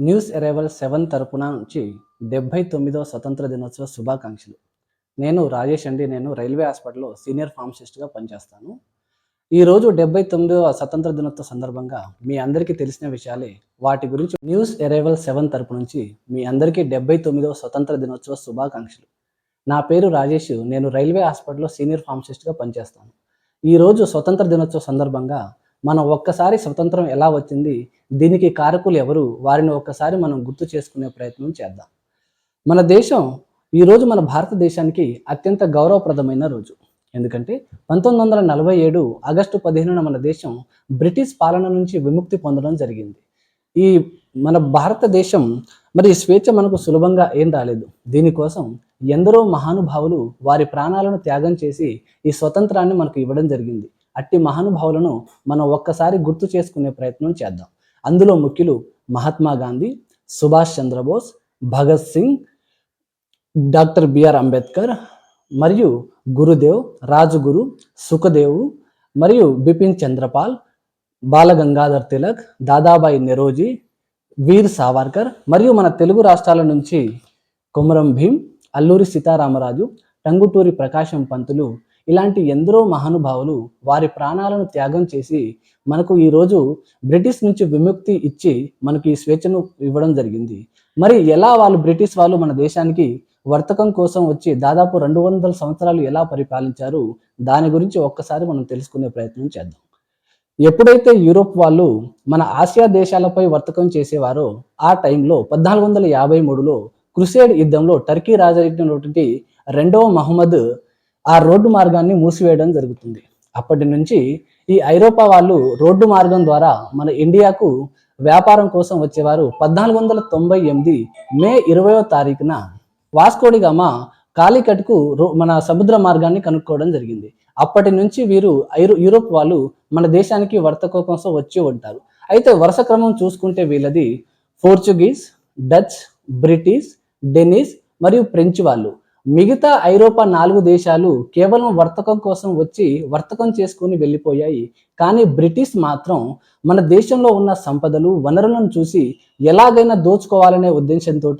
News arrival seven తరపున నుంచి డెబ్బై తొమ్మిదవ స్వతంత్ర దినోత్సవ శుభాకాంక్షలు. నేను రాజేష్ అండి. నేను రైల్వే హాస్పిటల్లో సీనియర్ ఫార్మసిస్ట్గా పనిచేస్తాను. ఈరోజు డెబ్బై తొమ్మిదవ స్వతంత్ర దినోత్సవ సందర్భంగా మీ అందరికీ తెలిసిన విషయాలే. వాటి గురించి న్యూస్ అరైవల్ సెవెన్ తరపు నుంచి మీ అందరికీ డెబ్బై తొమ్మిదవ స్వతంత్ర దినోత్సవ శుభాకాంక్షలు. నా పేరు రాజేష్. నేను రైల్వే హాస్పిటల్లో సీనియర్ ఫార్మసిస్ట్గా పనిచేస్తాను. ఈరోజు స్వతంత్ర దినోత్సవ సందర్భంగా మనం ఒక్కసారి స్వతంత్రం ఎలా వచ్చింది? దీనికి కారకులు ఎవరు? వారిని ఒక్కసారి మనం గుర్తు చేసుకునే ప్రయత్నం చేద్దాం. మన దేశం ఈరోజు మన భారతదేశానికి అత్యంత గౌరవప్రదమైన రోజు. ఎందుకంటే పంతొమ్మిది వందల నలభై ఏడు ఆగస్టు పదిహేనున మన దేశం బ్రిటిష్ పాలన నుంచి విముక్తి పొందడం జరిగింది. ఈ మన భారతదేశం మరి స్వేచ్ఛ మనకు సులభంగా ఏం రాలేదు. దీనికోసం ఎందరో మహానుభావులు వారి ప్రాణాలను త్యాగం చేసి ఈ స్వతంత్రాన్ని మనకు ఇవ్వడం జరిగింది. అట్టి మహానుభావులను మనం ఒక్కసారి గుర్తు చేసుకునే ప్రయత్నం చేద్దాం. అందులో ముఖ్యులు Mahatma Gandhi Subhash Chandrabose Bhagat Singh doctor B R Ambedkar మరియు గురుదేవ్ రాజగురు సుఖదేవు మరియు బిపిన్ చంద్రపాల్ బాలగంగాధర్ తిలక్ దాదాబాయి నెరోజీ వీర్ సావర్కర్ మరియు మన తెలుగు రాష్ట్రాల నుంచి కొమరం భీం అల్లూరి సీతారామరాజు టంగుటూరి ప్రకాశం పంతులు ఇలాంటి ఎందరో మహానుభావులు వారి ప్రాణాలను త్యాగం చేసి మనకు ఈరోజు బ్రిటిష్ నుంచి విముక్తి ఇచ్చి మనకి ఈ స్వేచ్ఛను ఇవ్వడం జరిగింది. మరి ఎలా వాళ్ళు బ్రిటిష్ వాళ్ళు మన దేశానికి వర్తకం కోసం వచ్చి దాదాపు రెండు వందల సంవత్సరాలు ఎలా పరిపాలించారు? దాని గురించి ఒక్కసారి మనం తెలుసుకునే ప్రయత్నం చేద్దాం. ఎప్పుడైతే యూరోప్ వాళ్ళు మన ఆసియా దేశాలపై వర్తకం చేసేవారో ఆ టైంలో పద్నాలుగు వందల యాభై మూడులో క్రుసేడ్ యుద్ధంలో టర్కీ రాజైనటువంటి రెండవ మహమ్మద్ ఆ రోడ్డు మార్గాన్ని మూసివేయడం జరుగుతుంది. అప్పటి నుంచి ఈ ఐరోపా వాళ్ళు రోడ్డు మార్గం ద్వారా మన ఇండియాకు వ్యాపారం కోసం వచ్చేవారు పద్నాలుగు వందల తొంభై ఎనిమిది మే ఇరవయో తారీఖున వాస్కోడిగామా కాలికట్కు రో- మన సముద్ర మార్గాన్ని కనుక్కోవడం జరిగింది. అప్పటి నుంచి వీరు ఐరో యూరోప్ వాళ్ళు మన దేశానికి వర్తక కోసం వచ్చి ఉంటారు. అయితే వరుస క్రమం చూసుకుంటే వీళ్ళది పోర్చుగీస్ డచ్ బ్రిటిష్ డెనిస్ మరియు ఫ్రెంచ్ వాళ్ళు. మిగతా ఐరోపా నాలుగు దేశాలు కేవలం వర్తకం కోసం వచ్చి వర్తకం చేసుకుని వెళ్ళిపోయాయి. కానీ బ్రిటిష్ మాత్రం మన దేశంలో ఉన్న సంపదలు వనరులను చూసి ఎలాగైనా దోచుకోవాలనే ఉద్దేశంతో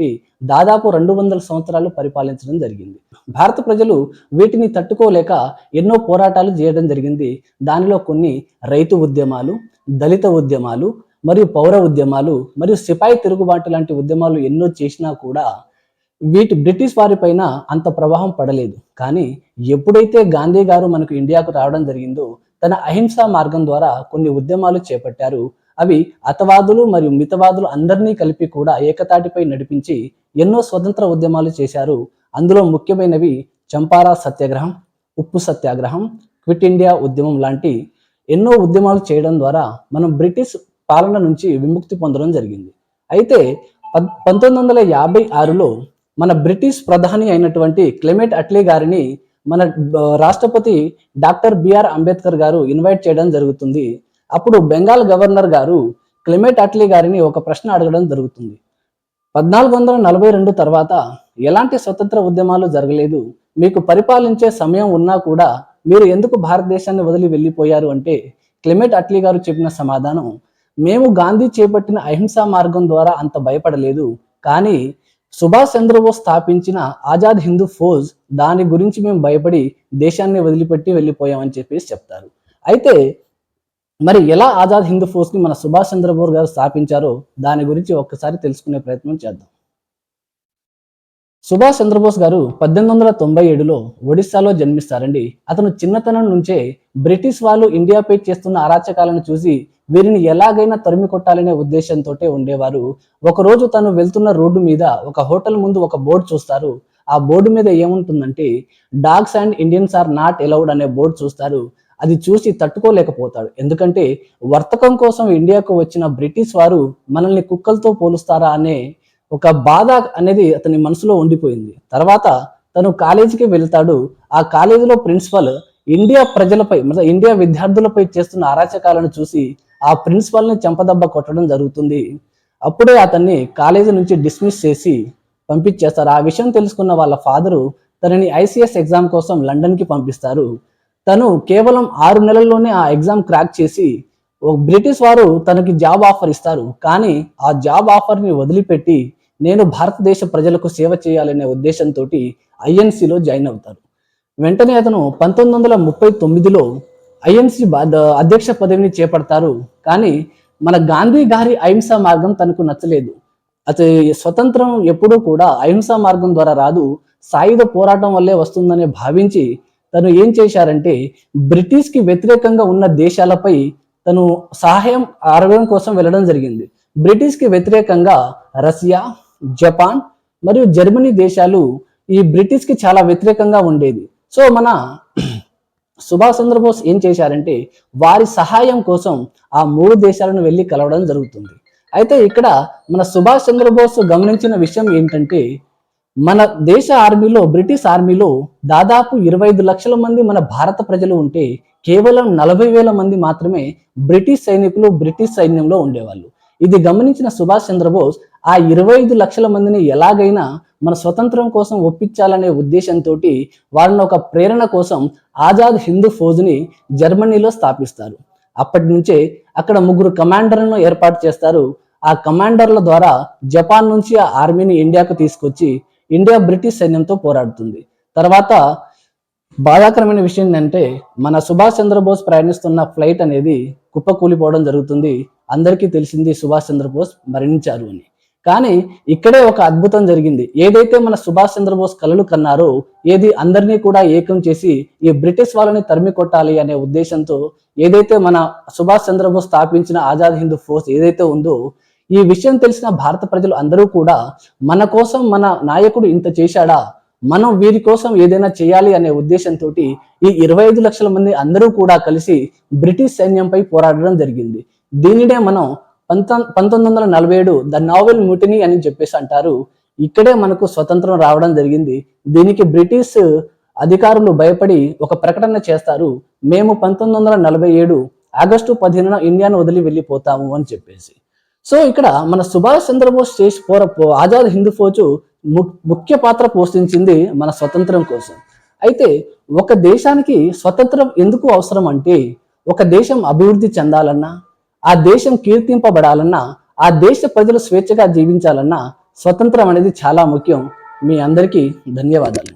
దాదాపు రెండు వందల సంవత్సరాలు పరిపాలించడం జరిగింది. భారత ప్రజలు వీటిని తట్టుకోలేక ఎన్నో పోరాటాలు చేయడం జరిగింది. దానిలో కొన్ని రైతు ఉద్యమాలు దళిత ఉద్యమాలు మరియు పౌర ఉద్యమాలు మరియు సిపాయి తిరుగుబాటు లాంటి ఉద్యమాలు ఎన్నో చేసినా కూడా వీటి బ్రిటిష్ వారిపైన అంత ప్రభావం పడలేదు. కానీ ఎప్పుడైతే గాంధీ గారు మనకు ఇండియాకు రావడం జరిగిందో తన అహింసా మార్గం ద్వారా కొన్ని ఉద్యమాలు చేపట్టారు. అవి అతవాదులు మరియు మితవాదులు అందరినీ కలిపి కూడా ఏకతాటిపై నడిపించి ఎన్నో స్వతంత్ర ఉద్యమాలు చేశారు. అందులో ముఖ్యమైనవి చంపారా సత్యాగ్రహం ఉప్పు సత్యాగ్రహం క్విట్ ఇండియా ఉద్యమం లాంటి ఎన్నో ఉద్యమాలు చేయడం ద్వారా మనం బ్రిటిష్ పాలన నుంచి విముక్తి పొందడం జరిగింది. అయితే పంతొమ్మిది వందల యాభై ఆరులో మన బ్రిటిష్ ప్రధాని అయినటువంటి క్లెమెట్ అట్లీ గారిని మన రాష్ట్రపతి డాక్టర్ బిఆర్ అంబేద్కర్ గారు ఇన్వైట్ చేయడం జరుగుతుంది. అప్పుడు బెంగాల్ గవర్నర్ గారు క్లెమెట్ అట్లీ గారిని ఒక ప్రశ్న అడగడం జరుగుతుంది. పద్నాలుగు వందల నలభై రెండు తర్వాత ఎలాంటి స్వతంత్ర ఉద్యమాలు జరగలేదు మీకు పరిపాలించే సమయం ఉన్నా కూడా మీరు ఎందుకు భారతదేశాన్ని వదిలి వెళ్ళిపోయారు అంటే క్లెమెట్ అట్లీ గారు చెప్పిన సమాధానం మేము గాంధీ చేపట్టిన అహింసా మార్గం ద్వారా అంత భయపడలేదు కానీ సుభాష్ చంద్రబోస్ స్థాపించిన ఆజాద్ హిందూ ఫోజ్ దాని గురించి మేము భయపడి దేశాన్ని వదిలిపెట్టి వెళ్ళిపోయామని చెప్పేసి చెప్తారు. అయితే మరి ఎలా ఆజాద్ హిందూ ఫోజ్ని ని మన సుభాష్ చంద్రబోస్ గారు స్థాపించారో దాని గురించి ఒక్కసారి తెలుసుకునే ప్రయత్నం చేద్దాం. సుభాష్ చంద్రబోస్ గారు పద్దెనిమిది వందల తొంభై ఏడులో ఒడిస్సాలో జన్మిస్తారండి. అతను చిన్నతనం నుంచే బ్రిటిష్ వాళ్ళు ఇండియాపై చేస్తున్న అరాచకాలను చూసి వీరిని ఎలాగైనా తరిమి కొట్టాలనే ఉద్దేశంతో ఉండేవారు. ఒకరోజు తను వెళ్తున్న రోడ్డు మీద ఒక హోటల్ ముందు ఒక బోర్డు చూస్తారు. ఆ బోర్డు మీద ఏముంటుందంటే dogs and Indians are not allowed అనే బోర్డు చూస్తారు. అది చూసి తట్టుకోలేకపోతాడు. ఎందుకంటే వర్తకం కోసం ఇండియాకు వచ్చిన బ్రిటిష్ వారు మనల్ని కుక్కలతో పోలుస్తారా అనే ఒక బాధ అనేది అతని మనసులో ఉండిపోయింది తర్వాత తను కాలేజీకి వెళ్తాడు ఆ కాలేజీలో ప్రిన్సిపల్ ఇండియా ప్రజలపై मतलब ఇండియా విద్యార్థులపై చేస్తున్న అరాచకాలను చూసి ఆ ప్రిన్సిపల్ ని చెంపదెబ్బ కొట్టడం జరుగుతుంది అప్పుడే అతన్ని కాలేజీ నుంచి డిస్మిస్ చేసి పంపించేస్తారు ఆ విషయం తెలుసుకున్న వాళ్ళ ఫాదరు తనని ఐసిఎస్ ఎగ్జామ్ కోసం లండన్ కి పంపిస్తారు తను కేవలం ఆరు నెలల్లోనే ఆ ఎగ్జామ్ క్రాక్ చేసి ఓ బ్రిటిష్ వారు తనకి జాబ్ ఆఫర్ ఇస్తారు కానీ ఆ జాబ్ ఆఫర్ని వదిలిపెట్టి నేను భారతదేశ ప్రజలకు సేవ చేయాలనే ఉద్దేశంతో ఐఎన్సీలో జాయిన్ అవుతారు. వెంటనే అతను పంతొమ్మిది వందల ముప్పై తొమ్మిదిలో ఐఎన్సీ అధ్యక్ష పదవిని చేపడతారు. కానీ మన గాంధీ గారి అహింసా మార్గం తనకు నచ్చలేదు. అతని స్వతంత్రం ఎప్పుడూ కూడా అహింసా మార్గం ద్వారా రాదు. సాయుధ పోరాటం వల్లే వస్తుందని భావించి తను ఏం చేశారంటే బ్రిటిష్కి వ్యతిరేకంగా ఉన్న దేశాలపై తను సహాయం ఆరోగ్యం కోసం వెళ్ళడం జరిగింది. బ్రిటిష్కి వ్యతిరేకంగా రష్యా జపాన్ మరియు జర్మనీ దేశాలు ఈ బ్రిటిష్కి చాలా వ్యతిరేకంగా ఉండేది. సో మన సుభాష్ చంద్రబోస్ ఏం చేశారంటే వారి సహాయం కోసం ఆ మూడు దేశాలను వెళ్ళి కలవడం జరుగుతుంది. అయితే ఇక్కడ మన సుభాష్ చంద్రబోస్ గమనించిన విషయం ఏంటంటే మన దేశ ఆర్మీలో బ్రిటిష్ ఆర్మీలో దాదాపు ఇరవై ఐదు లక్షల మంది మన భారత ప్రజలు ఉంటే కేవలం నలభై వేల మంది మాత్రమే బ్రిటిష్ సైనికులు బ్రిటిష్ సైన్యంలో ఉండేవాళ్ళు. ఇది గమనించిన సుభాష్ చంద్రబోస్ ఆ ఇరవై ఐదు లక్షల మందిని ఎలాగైనా మన స్వతంత్రం కోసం ఒప్పించాలనే ఉద్దేశంతో వారిని ఒక ప్రేరణ కోసం ఆజాద్ హిందూ ఫౌజ్ని జర్మనీలో స్థాపిస్తారు. అప్పటి నుంచే అక్కడ ముగ్గురు కమాండర్లను ఏర్పాటు చేస్తారు. ఆ కమాండర్ల ద్వారా జపాన్ నుంచి ఆ ఆర్మీని ఇండియాకు తీసుకొచ్చి ఇండియా బ్రిటిష్ సైన్యంతో పోరాడుతుంది. తర్వాత బాధాకరమైన విషయం ఏంటంటే మన సుభాష్ చంద్రబోస్ ప్రయాణిస్తున్న ఫ్లైట్ అనేది కుప్పకూలిపోవడం జరుగుతుంది. అందరికీ తెలిసింది సుభాష్ చంద్రబోస్ మరణించారు అని. కానీ ఇక్కడే ఒక అద్భుతం జరిగింది. ఏదైతే మన సుభాష్ చంద్రబోస్ కలలు కన్నారో ఏది అందరినీ కూడా ఏకం చేసి ఈ బ్రిటిష్ వాళ్ళని తరిమి కొట్టాలి అనే ఉద్దేశంతో ఏదైతే మన సుభాష్ చంద్రబోస్ స్థాపించిన ఆజాద్ హిందూ ఫోర్స్ ఏదైతే ఉందో ఈ విషయం తెలిసిన భారత ప్రజలు అందరూ కూడా మన కోసం మన నాయకుడు ఇంత చేశాడా? మనం వీరి కోసం ఏదైనా చేయాలి అనే ఉద్దేశంతో ఈ ఇరవై ఐదు లక్షల మంది అందరూ కూడా కలిసి బ్రిటిష్ సైన్యంపై పోరాడడం జరిగింది. దీనినే మనం పంతొ పంతొమ్మిది వందల నలభై ఏడు ద నావెల్ మ్యూటినీ అని చెప్పేసి అంటారు. ఇక్కడే మనకు స్వతంత్రం రావడం జరిగింది. దీనికి బ్రిటిష్ అధికారులు భయపడి ఒక ప్రకటన చేస్తారు. మేము పంతొమ్మిది వందల నలభై ఏడు ఆగస్టు పదిహేనున ఇండియాను వదిలి వెళ్ళిపోతాము అని చెప్పేసి. సో ఇక్కడ మన సుభాష్ చంద్రబోస్ చేసి పోర ఆజాద్ హిందూ ఫోజు ముఖ్య పాత్ర పోషించింది మన స్వతంత్రం కోసం. అయితే ఒక దేశానికి స్వతంత్రం ఎందుకు అవసరం అంటే ఒక దేశం అభివృద్ధి చెందాలన్నా ఆ దేశం కీర్తింపబడాలన్నా ఆ దేశ ప్రజలు స్వేచ్ఛగా జీవించాలన్నా స్వతంత్రం అనేది చాలా ముఖ్యం. మీ అందరికీ ధన్యవాదాలు.